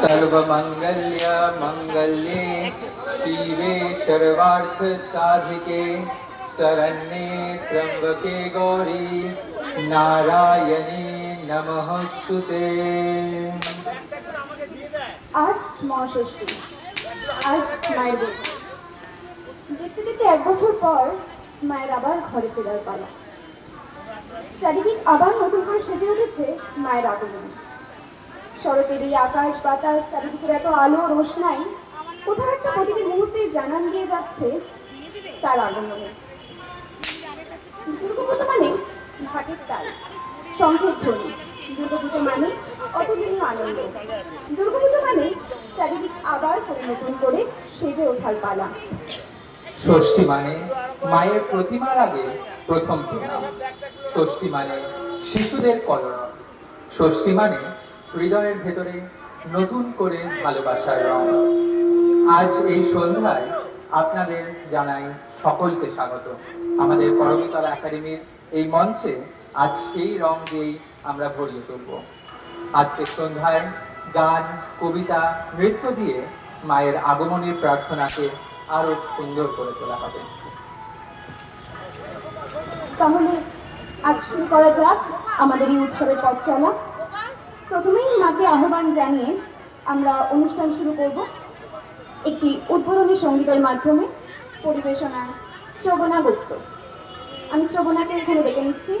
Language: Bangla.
सर्वमङ्गल्य मङ्गल्ये शिवे सर्वार्थसाधिके शरण्ये त्र्यम्बके गौरी নারায়ণী নমস্তুতে আজ মহাষষ্ঠী আজ মায়ের বিয়ে। দেখতে দেখতে এক বছর পর মায়ের আবার ঘরে ফেরার পালা চারিদিক আবার নতুন করে সেজে উঠেছে মায়ের আগমন শরতের এই আকাশ বাতাস চারিদিকের এত আলো রোশনাই, কোথাও একটা প্রতিটি মুহূর্তে জানান দিয়ে যাচ্ছে তার আগমনে। মানে ঘাটের তাল মানে অতুলনীয় আনন্দ। মানে চারিদিক আবার করে নতুন করে সেজে ওঠার পালা। ষষ্ঠী মানে মায়ের প্রতিমার আগে প্রথম প্রণাম। ষষ্ঠী মানে শিশুদের কলরব। ষষ্ঠী মানে হৃদয়ের ভেতরে নতুন করে ভালোবাসার রং। আজ এই সন্ধ্যায় আপনাদের জানাই সকলকে স্বাগত। আমাদের করমিতলা একাডেমির এই মঞ্চে আজ সেই রং দিয়েই আমরা ভরিয়ে তুলব। আজকের সন্ধ্যায় গান, কবিতা, নৃত্য দিয়ে মায়ের আগমনের প্রার্থনাকে আরও সুন্দর করে তোলা হবে। তাহলে আজ শুরু করা যাক আমাদের এই উৎসবের পথ চলা। প্রথমেই মাকে আহ্বান জানিয়ে আমরা অনুষ্ঠান শুরু করব। একটি উদ্বোধনী সঙ্গীতের মাধ্যমে পরিবেশনা শ্রবণা গুপ্ত আমি শ্রবণাকে এখানে ডেকে নিচ্ছি।